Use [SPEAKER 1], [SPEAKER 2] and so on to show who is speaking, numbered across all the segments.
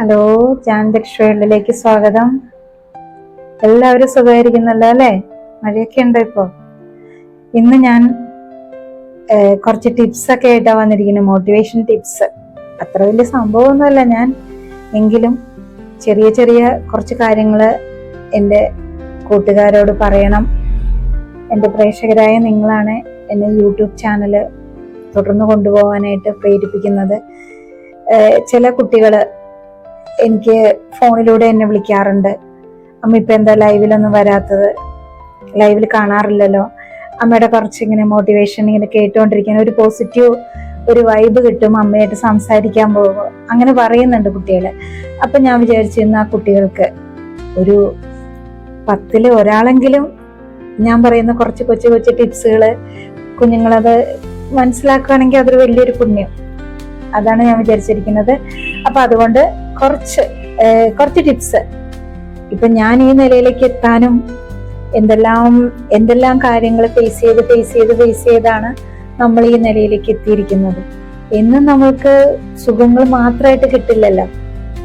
[SPEAKER 1] Hello ജാൻദക്ഷ വേൾഡിലേക്ക് സ്വാഗതം. എല്ലാവരും സുഖമായിരിക്കുന്നല്ലോ അല്ലേ? മഴയൊക്കെ ഉണ്ടോ ഇപ്പോൾ ഇന്ന് ഞാൻ കുറച്ച് ടിപ്സ് ഒക്കെ ആയിട്ടാ വന്നിരിക്കുന്നത് മോട്ടിവേഷൻ ടിപ്സ് അത്ര വലിയ സംഭവമൊന്നുമല്ല ഞാൻ. എങ്കിലും ചെറിയ ചെറിയ കുറച്ച് കാര്യങ്ങൾ എന്റെ കൂട്ടുകാരോട് പറയണം. എന്റെ പ്രേക്ഷകരായ നിങ്ങളാണ് എന്നെ യൂട്യൂബ് ചാനൽ തുടർന്ന് കൊണ്ടുപോകാനായിട്ട് പ്രേരിപ്പിക്കുന്നത്. ചില കുട്ടികൾ എനിക്ക് ഫോണിലൂടെ എന്നെ വിളിക്കാറുണ്ട്. അമ്മ ഇപ്പം എന്താ ലൈവിലൊന്നും വരാത്തത്? ലൈവിൽ കാണാറില്ലല്ലോ. അമ്മയുടെ കുറച്ച് ഇങ്ങനെ മോട്ടിവേഷൻ ഇങ്ങനെ കേട്ടുകൊണ്ടിരിക്കാൻ ഒരു പോസിറ്റീവ് ഒരു വൈബ് കിട്ടും അമ്മയായിട്ട് സംസാരിക്കാൻ പോകും അങ്ങനെ പറയുന്നുണ്ട് കുട്ടികൾ അപ്പം ഞാൻ വിചാരിച്ചിരുന്നു ആ കുട്ടികൾക്ക് ഒരു പത്തിൽ ഒരാളെങ്കിലും ഞാൻ പറയുന്ന കുറച്ച് കൊച്ചു കൊച്ചു ടിപ്സുകൾ കുഞ്ഞുങ്ങളത് മനസ്സിലാക്കുകയാണെങ്കിൽ അതൊരു വലിയൊരു പുണ്യം. അതാണ് ഞാൻ വിചാരിച്ചിരിക്കുന്നത്. അപ്പം അതുകൊണ്ട് കുറച്ച് കുറച്ച് ടിപ്സ്. ഇപ്പൊ ഞാൻ ഈ നിലയിലേക്ക് എത്താനും എന്തെല്ലാം എന്തെല്ലാം കാര്യങ്ങൾ ഫേസ് ചെയ്ത് ഫേസ് ചെയ്ത് ഫേസ് ചെയ്താണ് നമ്മൾ ഈ നിലയിലേക്ക് എത്തിയിരിക്കുന്നത്. എന്നും നമ്മൾക്ക് സുഖങ്ങൾ മാത്രമായിട്ട് കിട്ടില്ലല്ലോ.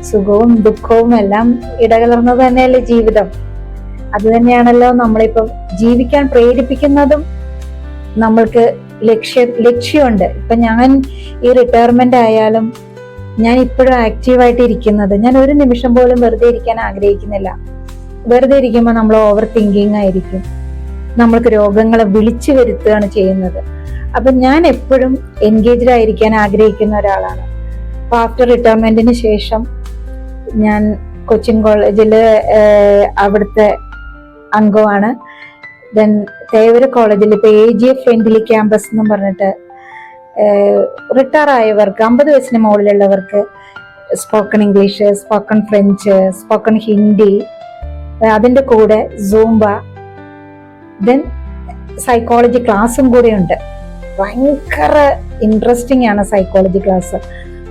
[SPEAKER 1] സുഖവും ദുഃഖവും എല്ലാം ഇടകലർന്നത് തന്നെയല്ലേ ജീവിതം. അത് തന്നെയാണല്ലോ നമ്മളിപ്പോ ജീവിക്കാൻ പ്രേരിപ്പിക്കുന്നതും നമ്മൾക്ക് ലക്ഷ്യം ലക്ഷ്യമുണ്ട്. ഇപ്പൊ ഞാൻ ഈ റിട്ടയർമെന്റ് ആയാലും ഞാൻ ഇപ്പോഴും ആക്റ്റീവായിട്ട് ഇരിക്കുന്നത്. ഞാൻ ഒരു നിമിഷം പോലും വെറുതെ ഇരിക്കാൻ ആഗ്രഹിക്കുന്നില്ല. വെറുതെ ഇരിക്കുമ്പോൾ നമ്മൾ ഓവർ തിങ്കിങ് ആയിരിക്കും. നമ്മൾക്ക് രോഗങ്ങളെ വിളിച്ചു വരുത്തുകയാണ് ചെയ്യുന്നത്. അപ്പൊ ഞാൻ എപ്പോഴും എൻഗേജ്ഡ് ആയിരിക്കാൻ ആഗ്രഹിക്കുന്ന ഒരാളാണ്. അപ്പൊ ആഫ്റ്റർ റിട്ടയർമെന്റിന് ശേഷം ഞാൻ കൊച്ചിൻ കോളേജിൽ അവിടുത്തെ അംഗമാണ്. ദെൻ തേവര കോളേജിൽ ഇപ്പൊ A G F friendly campus എന്ന് പറഞ്ഞിട്ട് റിട്ടയർ ആയവർക്ക് അമ്പത് വയസ്സിന് മുകളിലുള്ളവർക്ക് spoken English spoken French spoken Hindi അതിന്റെ കൂടെ സൂംബ ദെൻ സൈക്കോളജി ക്ലാസ്സും കൂടെ ഉണ്ട്. ഭയങ്കര ഇൻട്രസ്റ്റിംഗ് ആണ് സൈക്കോളജി ക്ലാസ്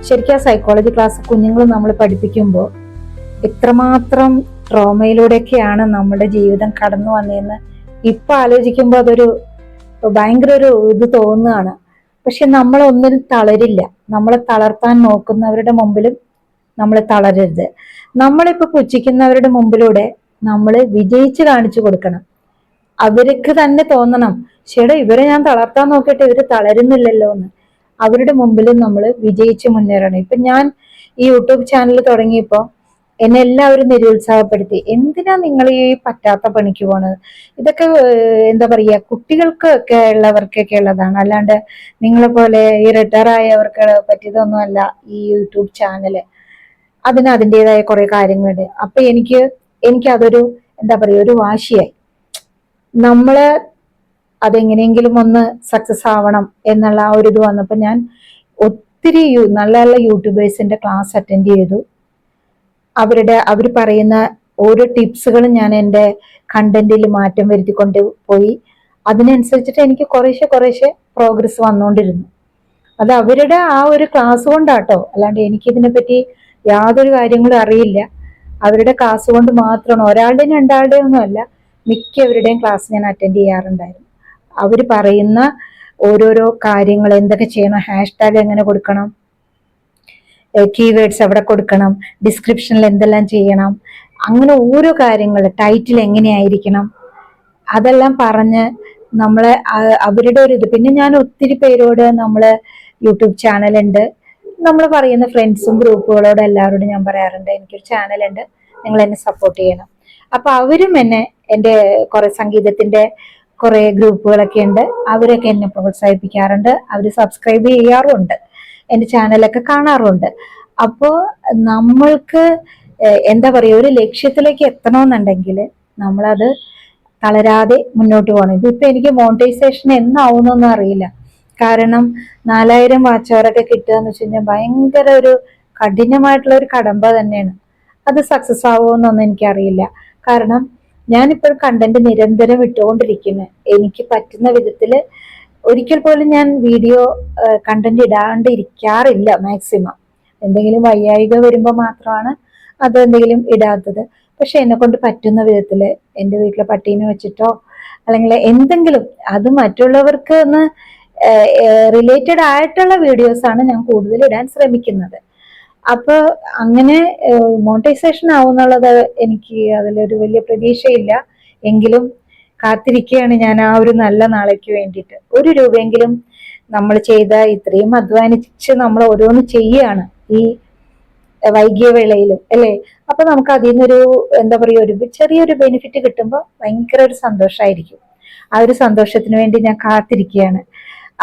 [SPEAKER 1] ശരിക്കും ആ സൈക്കോളജി ക്ലാസ് കുഞ്ഞുങ്ങൾ നമ്മൾ പഠിപ്പിക്കുമ്പോൾ എത്രമാത്രം ട്രോമയിലൂടെയൊക്കെയാണ് നമ്മുടെ ജീവിതം കടന്നു വന്നതെന്ന് ഇപ്പൊ ആലോചിക്കുമ്പോൾ അതൊരു ഭയങ്കര ഒരു ഇത് തോന്നുകയാണ്. പക്ഷെ നമ്മൾ ഒന്നിൽ തളരില്ല. നമ്മളെ തളർത്താൻ നോക്കുന്നവരുടെ മുമ്പിലും നമ്മൾ തളരരുത്. നമ്മളിപ്പോ പുച്ഛിക്കുന്നവരുടെ മുമ്പിലൂടെ നമ്മൾ വിജയിച്ച് കാണിച്ചു കൊടുക്കണം. അവർക്ക് തന്നെ തോന്നണം ചേട്ടാ ഇവരെ ഞാൻ തളർത്താൻ നോക്കിയിട്ട് ഇവർ തളരുന്നില്ലല്ലോ എന്ന്. അവരുടെ മുമ്പിലും നമ്മൾ വിജയിച്ച് മുന്നേറണം. ഇപ്പൊ ഞാൻ ഈ യൂട്യൂബ് ചാനൽ തുടങ്ങിയപ്പോ എന്നെ എല്ലാവരും നിരുത്സാഹപ്പെടുത്തി. എന്തിനാ നിങ്ങൾ ഈ പറ്റാത്ത പണിക്ക് പോണത്? ഇതൊക്കെ എന്താ പറയാ കുട്ടികൾക്കൊക്കെ ഉള്ളവർക്കൊക്കെ ഉള്ളതാണ്. അല്ലാണ്ട് നിങ്ങളെ പോലെ ഈ റിട്ടയർ ആയവർക്ക് പറ്റിയതൊന്നുമല്ല ഈ യൂട്യൂബ് ചാനൽ. അതിന് അതിന്റെതായ കുറെ കാര്യങ്ങളുണ്ട്. അപ്പൊ എനിക്ക് എനിക്ക് അതൊരു എന്താ പറയുക ഒരു വാശിയായി. നമ്മൾ അതെങ്ങനെയെങ്കിലും ഒന്ന് സക്സസ് ആവണം എന്നുള്ള ആ ഒരു ഇത് വന്നപ്പോൾ ഞാൻ ഒത്തിരി നല്ല നല്ല യൂട്യൂബേഴ്സിന്റെ ക്ലാസ് അറ്റൻഡ് ചെയ്തു. അവരുടെ അവർ പറയുന്ന ഓരോ ടിപ്സുകളും ഞാൻ എന്റെ കണ്ടന്റിൽ മാറ്റം വരുത്തിക്കൊണ്ട് പോയി. അതിനനുസരിച്ചിട്ട് എനിക്ക് കുറേശ്ശെ കുറേശ്ശെ പ്രോഗ്രസ് വന്നുകൊണ്ടിരുന്നു അത് അവരുടെ ആ ഒരു ക്ലാസ് കൊണ്ടാട്ടോ. അല്ലാണ്ട് പറ്റി യാതൊരു കാര്യങ്ങളും അറിയില്ല. അവരുടെ ക്ലാസ് കൊണ്ട് മാത്രമാണ്. ഒരാളുടെയും രണ്ടാളുടെയും ഒന്നുമല്ല മിക്കവരുടെയും ക്ലാസ് ഞാൻ അറ്റൻഡ് ചെയ്യാറുണ്ടായിരുന്നു. അവർ പറയുന്ന ഓരോരോ കാര്യങ്ങൾ എന്തൊക്കെ ചെയ്യണം ഹാഷ്ടാഗ് എങ്ങനെ കൊടുക്കണം കീവേഡ്സ് എവിടെ കൊടുക്കണം ഡിസ്ക്രിപ്ഷനിൽ എന്തെല്ലാം ചെയ്യണം അങ്ങനെ ഓരോ കാര്യങ്ങൾ ടൈറ്റിൽ എങ്ങനെയായിരിക്കണം അതെല്ലാം പറഞ്ഞ് നമ്മളെ അവരുടെ ഒരു ഇത്. പിന്നെ ഞാൻ ഒത്തിരി പേരോട് നമ്മൾ യൂട്യൂബ് ചാനലുണ്ട് നമ്മൾ പറയുന്ന ഫ്രണ്ട്സും ഗ്രൂപ്പുകളോട് എല്ലാവരോടും ഞാൻ പറയാറുണ്ട്. എനിക്കൊരു ചാനലുണ്ട് നിങ്ങൾ എന്നെ സപ്പോർട്ട് ചെയ്യണം. അപ്പൊ അവരും എന്നെ എന്റെ കുറെ സംഗീതത്തിന്റെ കുറെ ഗ്രൂപ്പുകളൊക്കെ ഉണ്ട്. അവരൊക്കെ എന്നെ പ്രോത്സാഹിപ്പിക്കാറുണ്ട്. അവർ സബ്സ്ക്രൈബ് ചെയ്യാറുമുണ്ട് എന്റെ ചാനലൊക്കെ കാണാറുണ്ട്. അപ്പോൾ നമ്മൾക്ക് എന്താ പറയുക ഒരു ലക്ഷ്യത്തിലേക്ക് എത്തണമെന്നുണ്ടെങ്കിൽ നമ്മളത് തളരാതെ മുന്നോട്ട് പോകണം. ഇതിപ്പോ എനിക്ക് മോണിറ്റൈസേഷൻ എന്നാവുന്നൊന്നും അറിയില്ല. കാരണം നാലായിരം വാച്ചവരൊക്കെ കിട്ടുക എന്ന് വെച്ച് കഴിഞ്ഞാൽ ഭയങ്കര ഒരു കഠിനമായിട്ടുള്ള ഒരു കടമ്പ തന്നെയാണ്. അത് സക്സസ് ആവുമെന്നൊന്നും എനിക്കറിയില്ല. കാരണം ഞാനിപ്പോൾ കണ്ടന്റ് നിരന്തരം ഇട്ടുകൊണ്ടിരിക്കുന്നു. എനിക്ക് പറ്റുന്ന വിധത്തിൽ ഒരിക്കൽ പോലും ഞാൻ വീഡിയോ കണ്ടന്റ് ഇടാണ്ട് ഇരിക്കാറില്ല മാക്സിമം എന്തെങ്കിലും വയ്യായിക വരുമ്പോൾ മാത്രമാണ് അത് എന്തെങ്കിലും ഇടാത്തത്. പക്ഷെ എന്നെ കൊണ്ട് പറ്റുന്ന വിധത്തിൽ എന്റെ വീട്ടിലെ പട്ടീനെ വെച്ചിട്ടോ അല്ലെങ്കിൽ എന്തെങ്കിലും അത് മറ്റുള്ളവർക്ക് ഒന്ന് റിലേറ്റഡ് ആയിട്ടുള്ള വീഡിയോസ് ആണ് ഞാൻ കൂടുതൽ ഇടാൻ ശ്രമിക്കുന്നത്. അപ്പോൾ അങ്ങനെ മോണിറ്റൈസേഷൻ ആവുന്നുള്ളത് എനിക്ക് അതിലൊരു വലിയ പ്രതീക്ഷയില്ല. എങ്കിലും കാത്തിരിക്കുകയാണ് ഞാൻ ആ ഒരു നല്ല നാളേക്ക് വേണ്ടിയിട്ട്. ഒരു രൂപയെങ്കിലും നമ്മൾ ചെയ്ത ഇത്രയും അധ്വാനിച്ച് നമ്മൾ ഓരോന്ന് ചെയ്യുകയാണ് ഈ വൈകിയ വേളയിലും അല്ലേ? അപ്പൊ നമുക്ക് അതിൽ നിന്നൊരു എന്താ പറയുക ഒരു ചെറിയൊരു ബെനിഫിറ്റ് കിട്ടുമ്പോൾ ഭയങ്കര ഒരു സന്തോഷമായിരിക്കും ആ ഒരു സന്തോഷത്തിന് വേണ്ടി ഞാൻ കാത്തിരിക്കുകയാണ്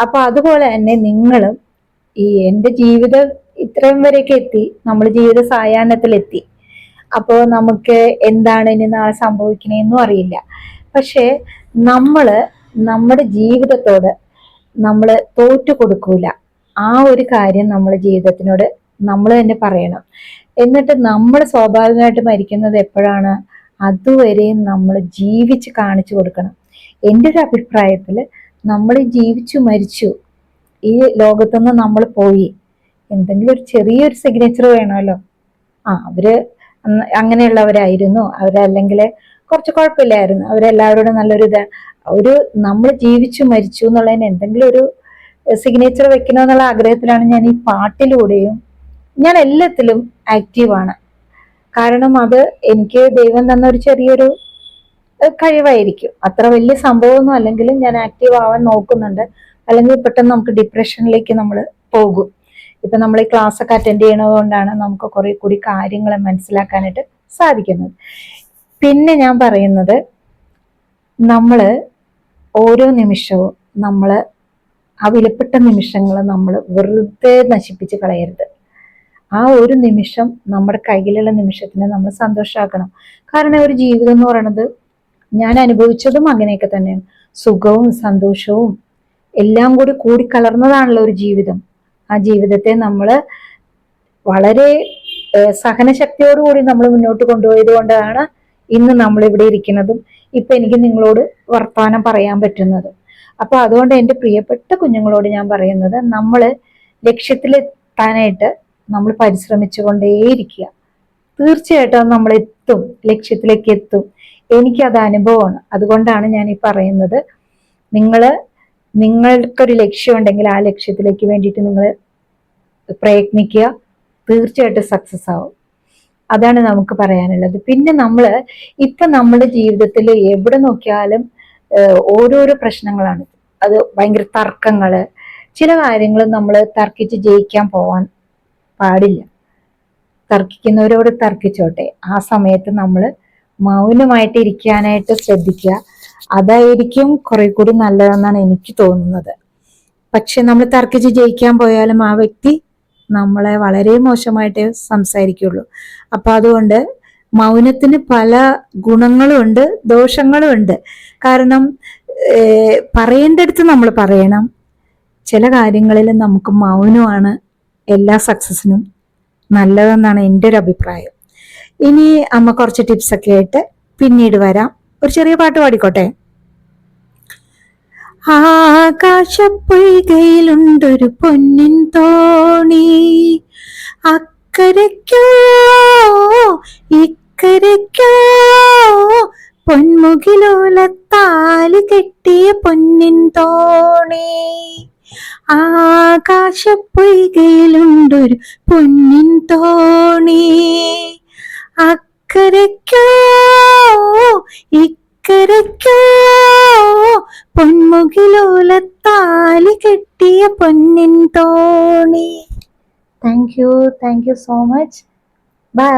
[SPEAKER 1] അപ്പൊ അതുപോലെ തന്നെ നിങ്ങളും ഈ എന്റെ ജീവിതം ഇത്രയും വരെയൊക്കെ എത്തി നമ്മൾ ജീവിത സായാഹ്നത്തിലെത്തി. അപ്പോൾ നമുക്ക് എന്താണ് ഇനി നാളെ സംഭവിക്കണേന്നും അറിയില്ല. പക്ഷേ നമ്മൾ നമ്മുടെ ജീവിതത്തോട് നമ്മൾ തോറ്റു കൊടുക്കൂല. ആ ഒരു കാര്യം നമ്മുടെ ജീവിതത്തിനോട് നമ്മൾ തന്നെ പറയണം. എന്നിട്ട് നമ്മൾ സ്വാഭാവികമായിട്ട് മരിക്കുന്നത് എപ്പോഴാണ്? അതുവരെയും നമ്മൾ ജീവിച്ച് കാണിച്ചു കൊടുക്കണം. എന്റെ ഒരു അഭിപ്രായത്തിൽ നമ്മൾ ജീവിച്ചു മരിച്ചു. ഈ ലോകത്തുനിന്ന് നമ്മൾ പോയി. എന്തെങ്കിലും ഒരു ചെറിയൊരു സിഗ്നേച്ചർ വേണമല്ലോ. ആ അവർ അങ്ങനെയുള്ളവരായിരുന്നു. അവരല്ലെങ്കിൽ കുറച്ച് കുഴപ്പമില്ലായിരുന്നു. അവരെല്ലാവരോടും നല്ലൊരു ഇത്. ഒരു നമ്മൾ ജീവിച്ചു മരിച്ചു എന്നുള്ളതിന് എന്തെങ്കിലും ഒരു സിഗ്നേച്ചർ വെക്കണമെന്നുള്ള ആഗ്രഹത്തിലാണ് ഞാൻ ഈ പാട്ടിലൂടെയും ഞാൻ എല്ലാത്തിലും ആക്റ്റീവാണ്. കാരണം അത് എനിക്ക് ദൈവം തന്ന ഒരു ചെറിയൊരു കഴിവായിരിക്കും. അത്ര വലിയ സംഭവമൊന്നും അല്ലെങ്കിലും ഞാൻ ആക്റ്റീവ് ആവാൻ നോക്കുന്നുണ്ട്. അല്ലെങ്കിൽ പെട്ടെന്ന് നമുക്ക് ഡിപ്രഷനിലേക്ക് നമ്മൾ പോകും. ഇപ്പൊ നമ്മൾ ഈ ക്ലാസ് ഒക്കെ അറ്റൻഡ് ചെയ്യണത് കൊണ്ടാണ് നമുക്ക് കുറെ കൂടി കാര്യങ്ങൾ മനസ്സിലാക്കാനായിട്ട് സാധിക്കുന്നത്. പിന്നെ ഞാൻ പറയുന്നത് നമ്മൾ ഓരോ നിമിഷവും നമ്മൾ ആ വിലപ്പെട്ട നിമിഷങ്ങൾ നമ്മൾ വെറുതെ നശിപ്പിച്ച് കളയരുത്. ആ ഒരു നിമിഷം നമ്മുടെ കയ്യിലുള്ള നിമിഷത്തിനെ നമ്മൾ സന്തോഷമാക്കണം കാരണം ഒരു ജീവിതം എന്ന് പറയുന്നത് ഞാൻ അനുഭവിച്ചതും അങ്ങനെയൊക്കെ തന്നെയാണ്. സുഖവും സന്തോഷവും എല്ലാം കൂടി കൂടിക്കലർന്നതാണല്ലോ ഒരു ജീവിതം. ആ ജീവിതത്തെ നമ്മൾ വളരെ സഹനശക്തിയോടുകൂടി നമ്മൾ മുന്നോട്ട് കൊണ്ടുപോയത് കൊണ്ടാണ് ഇന്ന് നമ്മൾ ഇവിടെ ഇരിക്കുന്നതും ഇപ്പൊ എനിക്ക് നിങ്ങളോട് വർത്തമാനം പറയാൻ പറ്റുന്നതും. അപ്പൊ അതുകൊണ്ട് എന്റെ പ്രിയപ്പെട്ട കുഞ്ഞുങ്ങളോട് ഞാൻ പറയുന്നത് നമ്മൾ ലക്ഷ്യത്തിലെത്താനായിട്ട് നമ്മൾ പരിശ്രമിച്ചുകൊണ്ടേയിരിക്കുക. തീർച്ചയായിട്ടും നമ്മൾ എത്തും ലക്ഷ്യത്തിലേക്ക് എത്തും. എനിക്കത് അനുഭവമാണ്. അതുകൊണ്ടാണ് ഞാൻ ഈ പറയുന്നത്. നിങ്ങൾ നിങ്ങൾക്കൊരു ലക്ഷ്യമുണ്ടെങ്കിൽ ആ ലക്ഷ്യത്തിലേക്ക് വേണ്ടിയിട്ട് നിങ്ങൾ പ്രയത്നിക്കുക. തീർച്ചയായിട്ടും സക്സസ് ആവും. അതാണ് നമുക്ക് പറയാനുള്ളത്. പിന്നെ നമ്മൾ ഇപ്പൊ നമ്മുടെ ജീവിതത്തിൽ എവിടെ നോക്കിയാലും ഓരോരോ പ്രശ്നങ്ങളാണ്. അത് ഭയങ്കര തർക്കങ്ങൾ. ചില കാര്യങ്ങൾ നമ്മൾ തർക്കിച്ച് ജയിക്കാൻ പോവാൻ പാടില്ല. തർക്കിക്കുന്നവരോട് തർക്കിച്ചോട്ടെ. ആ സമയത്ത് നമ്മൾ മൗനമായിട്ട് ഇരിക്കാനായിട്ട് ശ്രദ്ധിക്കുക. അതായിരിക്കും കുറെ കൂടി നല്ലതെന്നാണ് എനിക്ക് തോന്നുന്നത്. പക്ഷെ നമ്മൾ തർക്കിച്ച് ജയിക്കാൻ പോയാലും ആ വ്യക്തി നമ്മളെ വളരെ മോശമായിട്ട് സംസാരിക്കുള്ളൂ. അപ്പൊ അതുകൊണ്ട് മൗനത്തിന് പല ഗുണങ്ങളും ഉണ്ട് ദോഷങ്ങളും ഉണ്ട് കാരണം പറയേണ്ടടുത്ത് നമ്മൾ പറയണം. ചില കാര്യങ്ങളിൽ നമുക്ക് മൗനമാണ് എല്ലാ സക്സസിനും നല്ലതെന്നാണ് എന്റെ ഒരു അഭിപ്രായം. ഇനി അമ്മ കുറച്ച് ടിപ്സൊക്കെ ആയിട്ട് പിന്നീട് വരാം. ഒരു ചെറിയ പാട്ട് പാടിക്കോട്ടെ? ആകാശപ്പൊയ്കയിലുണ്ടൊരു പൊന്നിൻ തോണി. അക്കരയ്ക്കോ ഇക്കരയ്ക്കോ പൊന്മുകിലോലത്താൽ കെട്ടിയ പൊന്നിൻ തോണി. ആകാശപ്പൊയ്കയിലുണ്ടൊരു പൊന്നിൻ തോണി. അക്കരയ്ക്കോ ഇക്കരയ്ക്കോ പൊന്മുകിലോലത്താലി കെട്ടിയ പൊന്നിൻ തോണി. Thank you thank you so much bye